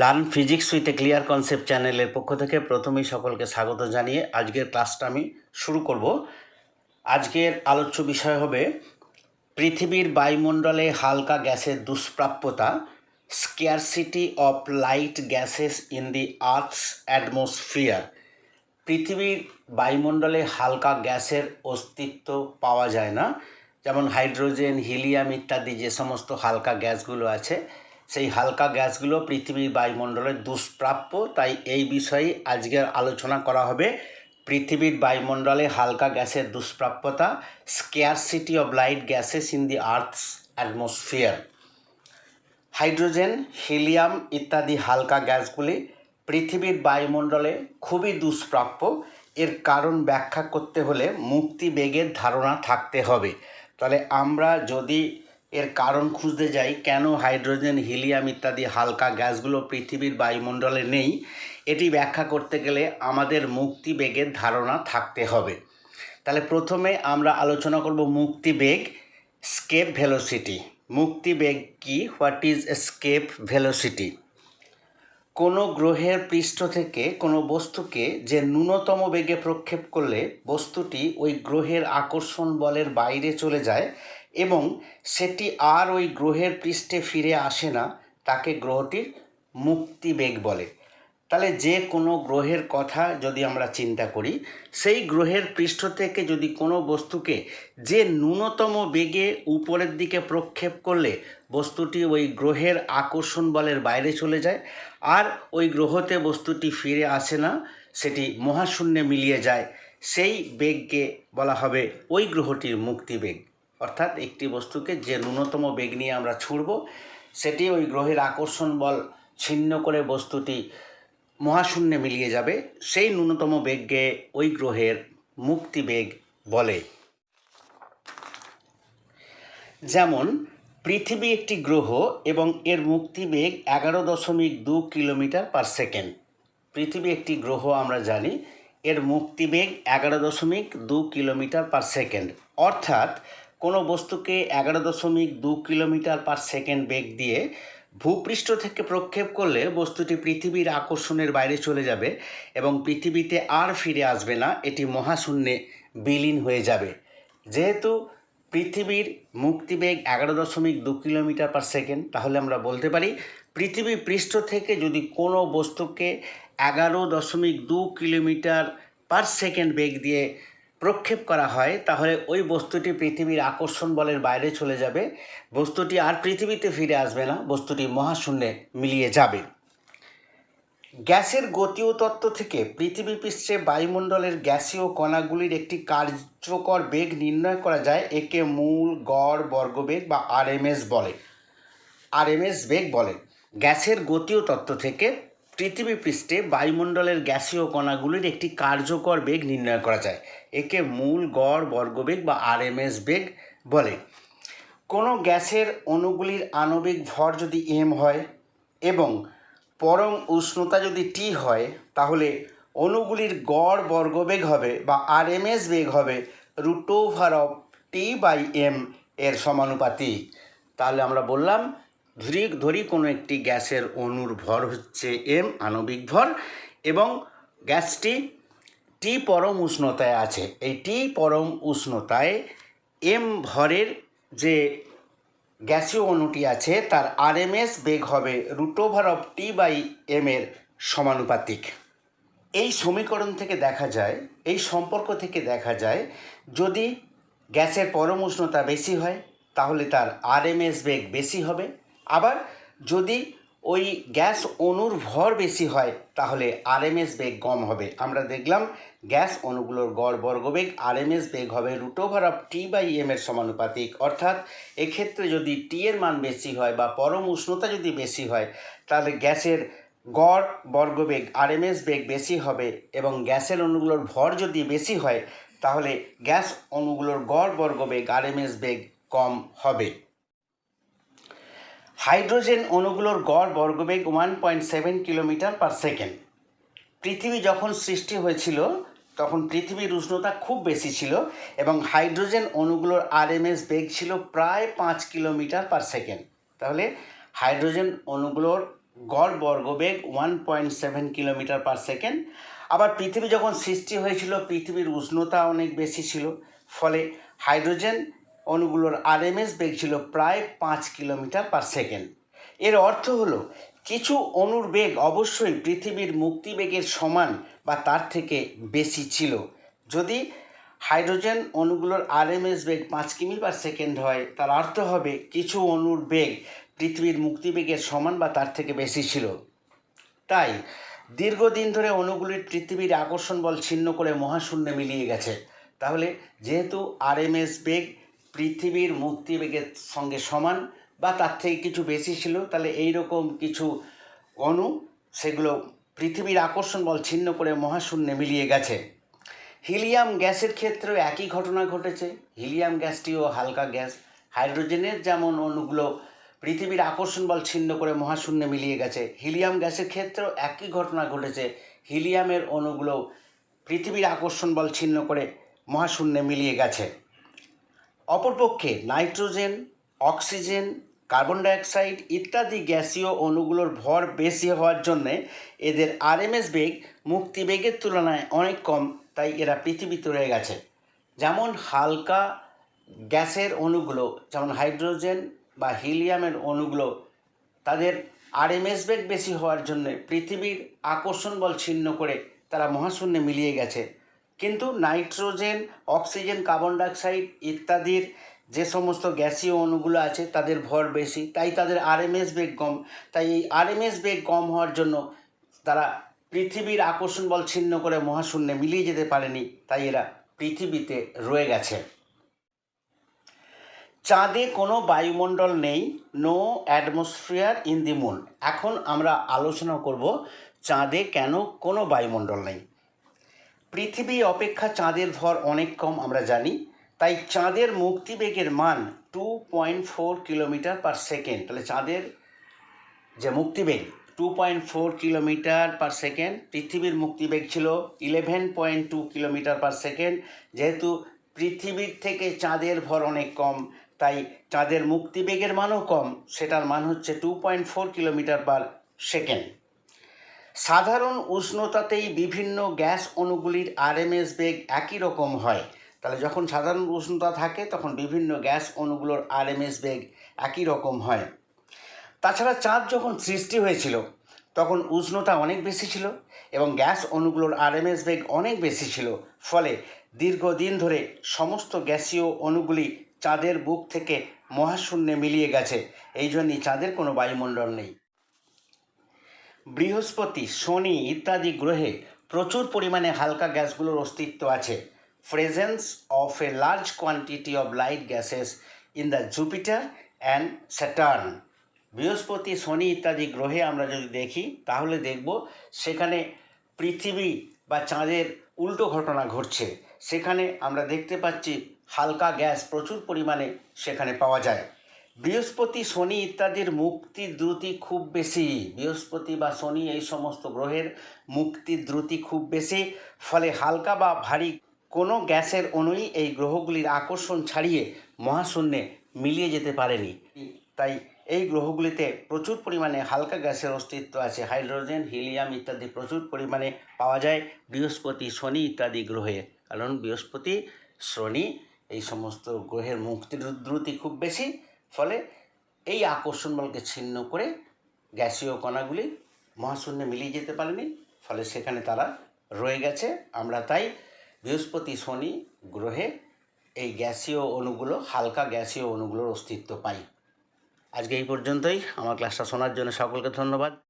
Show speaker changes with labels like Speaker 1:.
Speaker 1: Learn physics with a clear concept চ্যানেলের পক্ষ থেকে প্রথমেই সকলকে স্বাগত জানিয়ে আজকের ক্লাসটা আমি শুরু করব। আজকের আলোচ্য বিষয় হবে পৃথিবীর বায়ুমণ্ডলে হালকা গ্যাসের দুষ্প্রাপ্যতা scarcity of light gases in the earth's atmosphere পৃথিবীর বায়ুমণ্ডলে হালকা গ্যাসের অস্তিত্ব পাওয়া যায় না, যেমন হাইড্রোজেন, হিলিয়াম ইত্যাদি যে সমস্ত হালকা গ্যাসগুলো আছে সেই হালকা গ্যাসগুলো পৃথিবীর বায়ুমণ্ডলের দুষ্প্রাপ্য, তাই এই বিষয়ে আজকের আলোচনা করা হবে। পৃথিবীর বায়ুমণ্ডলে হালকা গ্যাসের দুষ্প্রাপ্যতা scarcity of light gases in the earth's atmosphere hydrogen, helium ইত্যাদি হালকা গ্যাসগুলি পৃথিবীর বায়ুমণ্ডলে খুবই দুষ্প্রাপ্য। এর কারণ ব্যাখ্যা করতে হলে মুক্তি বেগের ধারণা থাকতে হবে। তাহলে আমরা যদি এর কারণ খুঁজতে যাই, কেন হাইড্রোজেন, হিলিয়াম ইত্যাদি হালকা গ্যাসগুলো পৃথিবীর বায়ুমণ্ডলে নেই, এটি ব্যাখ্যা করতে গেলে আমাদের মুক্তি বেগের ধারণা থাকতে হবে। তাহলে প্রথমে আমরা আলোচনা করব মুক্তি বেগ, স্কেপ ভেলোসিটি। মুক্তি বেগ কি? What is escape velocity? কোনো গ্রহের পৃষ্ঠ থেকে কোনো বস্তুকে যে ন্যূনতম বেগে প্রক্ষেপ করলে বস্তুটি ওই গ্রহের আকর্ষণ বলের বাইরে চলে যায় এবং সেটি আর ওই গ্রহের পৃষ্ঠে ফিরে আসে না, তাকে গ্রহটির মুক্তি বেগ বলে। তাহলে যে কোনো গ্রহের কথা যদি আমরা চিন্তা করি, সেই গ্রহের পৃষ্ঠ থেকে যদি কোনো বস্তুকে যে ন্যূনতম বেগে উপরের দিকে প্রক্ষেপ করলে, বস্তুটি ওই গ্রহের আকর্ষণ বলের বাইরে চলে যায়, আর ওই গ্রহতে বস্তুটি ফিরে আসে না, সেটি মহাশূন্যে মিলিয়ে যায়, সেই বেগকে বলা হবে ওই গ্রহটির মুক্তি বেগ। অর্থাৎ একটি বস্তুকে যে ন্যূনতম বেগ নিয়ে আমরা ছুড়ব, সেটি ওই গ্রহের আকর্ষণ বল ছিন্ন করে বস্তুটি মহাশূন্যে মিলিয়ে যাবে। সেই ন্যূনতম বেগকে ওই গ্রহের মুক্তি বেগ বলে। যেমন, পৃথিবী একটি গ্রহ এবং এর মুক্তিবেগ এগারো দশমিক দু কিলোমিটার পার সেকেন্ড। পৃথিবী একটি গ্রহ আমরা জানি, এর মুক্তিবেগ এগারো দশমিক দু কিলোমিটার পার সেকেন্ড। অর্থাৎ কোনো বস্তুকে এগারো দশমিক দু কিলোমিটার পার সেকেন্ড বেগ দিয়ে ভূপৃষ্ঠ থেকে প্রক্ষেপ করলে বস্তুটি পৃথিবীর আকর্ষণের বাইরে চলে যাবে এবং পৃথিবীতে আর ফিরে আসবে না, এটি মহাশূন্যে বিলীন হয়ে যাবে। যেহেতু পৃথিবীর মুক্তিবেগ এগারো দশমিক দু কিলোমিটার পার সেকেন্ড, তাহলে আমরা বলতে পারি পৃথিবী পৃষ্ঠ থেকে যদি কোনো বস্তুকে এগারো দশমিক দু কিলোমিটার পার সেকেন্ড বেগ দিয়ে প্রক্ষেপ করা হয়, তাহলে ওই বস্তুটি পৃথিবীর আকর্ষণ বলের বাইরে চলে যাবে। বস্তুটি আর পৃথিবীতে ফিরে আসবে না, বস্তুটি মহাশূন্যে মিলিয়ে যাবে। গ্যাসের গতীয় তত্ত্ব থেকে পৃথিবী পৃষ্ঠে বায়ুমণ্ডলের গ্যাসীয় কণাগুলির একটি কার্যকর বেগ নির্ণয় করা যায়, একে মূল, গড়, বর্গবেগ বা আরএমএস বলে। আরএমএস বেগ বলে। গ্যাসের গতীয় তত্ত্ব থেকে পৃথিবী পৃষ্ঠে বায়ুমণ্ডলের গ্যাসীয় কণাগুলির একটি কার্যকর বেগ নির্ণয় করা যায়। একে মূল গড় বর্গবেগ বা আরএমএস বেগ বলে। কোনো গ্যাসের অণুগুলির আণবিক ভর যদি এম হয় এবং পরম উষ্ণতা যদি টি হয়, তাহলে অণুগুলির গড় বর্গবেগ হবে বা আরএমএস বেগ হবে root over of T by M এর সমানুপাতিক। তাহলে আমরা বললাম ধরি ধরি কোনো একটি গ্যাসের অণুর ভর হচ্ছে এম, আণবিক ভর, এবং গ্যাসটি টি পরম উষ্ণতায় আছে। এই টি পরম উষ্ণতায় এম ভরের যে গ্যাসীয় অণুটি আছে, তার আরএমএস বেগ হবে root over of T by M এর সমানুপাতিক। এই সমীকরণ থেকে দেখা যায়, এই সম্পর্ক থেকে দেখা যায়, যদি গ্যাসের পরম উষ্ণতা বেশি হয়, তাহলে তার আরএমএস বেগ বেশি হবে আবার যদি ওই গ্যাস অণুর ভর বেশি হয়, তাহলে আরএমএস বেগ কম হবে। আমরা দেখলাম গ্যাস অণুগুলোর গড় বর্গবেগ আরএমএস বেগ হবে root over of T by M এর সমানুপাতিক। অর্থাৎ এক্ষেত্রে যদি টি এর মান বেশি হয় বা পরম উষ্ণতা যদি বেশি হয়, তাহলে গ্যাসের গড় বর্গবেগ আরএমএস বেগ বেশি হবে এবং গ্যাসের অণুগুলোর ভর যদি বেশি হয়, তাহলে গ্যাস অণুগুলোর গড় বর্গবেগ আরএমএস বেগ কম হবে। হাইড্রোজেন অণুগুলোর গড় বর্গবেগ one point seven kilometre per second পৃথিবী যখন সৃষ্টি হয়েছিল, তখন পৃথিবীর উষ্ণতা খুব বেশি ছিল এবং হাইড্রোজেন অণুগুলোর আরএমএস বেগ ছিল প্রায় পাঁচ কিলোমিটার পার সেকেন্ড তাহলে হাইড্রোজেন অণুগুলোর গড় বর্গবেগ one point seven kilometre per second আবার পৃথিবী যখন সৃষ্টি হয়েছিল, পৃথিবীর উষ্ণতা অনেক বেশি ছিল, ফলে হাইড্রোজেন অণুগুলোর আরএমএস বেগ ছিল প্রায় পাঁচ কিলোমিটার পার সেকেন্ড এর অর্থ হলো, কিছু অণুর বেগ অবশ্যই পৃথিবীর মুক্তিবেগের সমান বা তার থেকে বেশি ছিল। যদি হাইড্রোজেন অণুগুলোর আরএমএস বেগ পাঁচ কিমি পার সেকেন্ড হয়, তার অর্থ হবে কিছু অণুর বেগ পৃথিবীর মুক্তিবেগের সমান বা তার থেকে বেশি ছিল। তাই, দীর্ঘদিন ধরে অণুগুলির পৃথিবীর আকর্ষণ বল ছিন্ন করে মহাশূন্যে মিলিয়ে গেছে। তাহলে, যেহেতু আরএমএস বেগ পৃথিবীর মুক্তিবেগের সঙ্গে সমান বা তার থেকে কিছু বেশি ছিল, তাহলে এই রকম কিছু অণু, সেগুলো পৃথিবীর আকর্ষণ বল ছিন্ন করে মহাশূন্যে মিলিয়ে গেছে। হিলিয়াম গ্যাসের ক্ষেত্রেও একই ঘটনা ঘটেছে। হিলিয়াম গ্যাসটিও হালকা গ্যাস। হাইড্রোজেনের যেমন অণুগুলো পৃথিবীর আকর্ষণ বল ছিন্ন করে মহাশূন্যে মিলিয়ে গেছে, হিলিয়াম গ্যাসের ক্ষেত্রেও একই ঘটনা ঘটেছে। হিলিয়ামের অণুগুলো পৃথিবীর আকর্ষণ বল ছিন্ন করে মহাশূন্যে মিলিয়ে গেছে। অপরপক্ষে নাইট্রোজেন, অক্সিজেন, কার্বন ডাইঅক্সাইড ইত্যাদি গ্যাসীয় অণুগুলোর ভর বেশি হওয়ার জন্যে এদের আরএমএস বেগ মুক্তি বেগের তুলনায় অনেক কম, তাই এরা পৃথিবীতে রয়ে গেছে। যেমন হালকা গ্যাসের অণুগুলো, যেমন হাইড্রোজেন বা হিলিয়ামের অণুগুলো, তাদের আরএমএস বেগ বেশি হওয়ার জন্য পৃথিবীর আকর্ষণ বল ছিন্ন করে তারা মহাশূন্যে মিলিয়ে গেছে। কিন্তু নাইট্রোজেন, অক্সিজেন, কার্বন ডাইঅক্সাইড ইত্যাদির যে সমস্ত গ্যাসীয় অণুগুলো আছে, তাদের ভর বেশি। তাই তাদের আরএমএস বেগ কম। তাই এই আরএমএস বেগ কম হওয়ার জন্য তারা পৃথিবীর আকর্ষণ বল ছিন্ন করে মহাশূন্যে মিলিয়ে যেতে পারেনি। তাই এরা পৃথিবীতে রয়ে গেছে। চাঁদে কোনো বায়ুমণ্ডল নেই। No atmosphere in the moon এখন আমরা আলোচনা করব চাঁদে কেন কোনো বায়ুমণ্ডল নেই। পৃথিবী অপেক্ষা চাঁদের ভর অনেক কম, আমরা জানি। তাই চাঁদের মুক্তিবেগের মান two point four kilometre per second তাহলে চাঁদের যে মুক্তিবেগ two point four kilometre per second পৃথিবীর মুক্তিবেগ ছিল eleven point two kilometre per second যেহেতু পৃথিবীর থেকে চাঁদের ভর অনেক কম, তাই চাঁদের মুক্তিবেগের মানও কম, সেটার মান হচ্ছে two point four kilometre per second সাধারণ উষ্ণতাতেই বিভিন্ন গ্যাস অণুগুলির আরএমএস বেগ একই রকম হয়। তাহলে যখন সাধারণ উষ্ণতা থাকে, তখন বিভিন্ন গ্যাস অণুগুলোর আরএমএস বেগ একই রকম হয়। তাছাড়া চাঁদ যখন সৃষ্টি হয়েছিল, তখন উষ্ণতা অনেক বেশি ছিল এবং গ্যাস অণুগুলোর আরএমএস বেগ অনেক বেশি ছিল। ফলে দীর্ঘদিন ধরে সমস্ত গ্যাসীয় অণুগুলি চাঁদের বুক থেকে মহাশূন্যে মিলিয়ে গেছে। এই জন্যই চাঁদের কোনো বায়ুমণ্ডল নেই। বৃহস্পতি, শনি ইত্যাদি গ্রহে প্রচুর পরিমাণে হালকা গ্যাসগুলোর অস্তিত্ব আছে। Presence of a large quantity of light gases in the Jupiter and Saturn বৃহস্পতি, শনি ইত্যাদি গ্রহে আমরা যদি দেখি, তাহলে দেখব সেখানে পৃথিবী বা চাঁদের উল্টো ঘটনা ঘটছে। সেখানে আমরা দেখতে পাচ্ছি হালকা গ্যাস প্রচুর পরিমাণে সেখানে পাওয়া যায়। বৃহস্পতি, শনি ইত্যাদির মুক্তির দ্রুতি খুব বেশি। বৃহস্পতি বা শনি এই সমস্ত গ্রহের মুক্তির দ্রুতি খুব বেশি। ফলে হালকা বা ভারী কোনো গ্যাসের অণুই এই গ্রহগুলির আকর্ষণ ছাড়িয়ে মহাশূন্যে মিলিয়ে যেতে পারেনি। তাই এই গ্রহগুলিতে প্রচুর পরিমাণে হালকা গ্যাসের অস্তিত্ব আছে। হাইড্রোজেন, হিলিয়াম ইত্যাদি প্রচুর পরিমাণে পাওয়া যায় বৃহস্পতি, শনি ইত্যাদি গ্রহে। কারণ বৃহস্পতি, শনি এই সমস্ত গ্রহের মুক্তির দ্রুতি খুব বেশি। ফলে এই আকর্ষণ বলকে ছিন্ন করে গ্যাসীয় কণাগুলি মহাশূন্যে মিলিয়ে যেতে পারেনি, ফলে সেখানে তারা রয়ে গেছে। আমরা তাই বৃহস্পতি শনি গ্রহে এই গ্যাসীয় অণুগুলো, হালকা গ্যাসীয় অণুগুলোর অস্তিত্ব পাই। আজকে এই পর্যন্তই। আমার ক্লাসটা শোনার জন্য সকলকে ধন্যবাদ।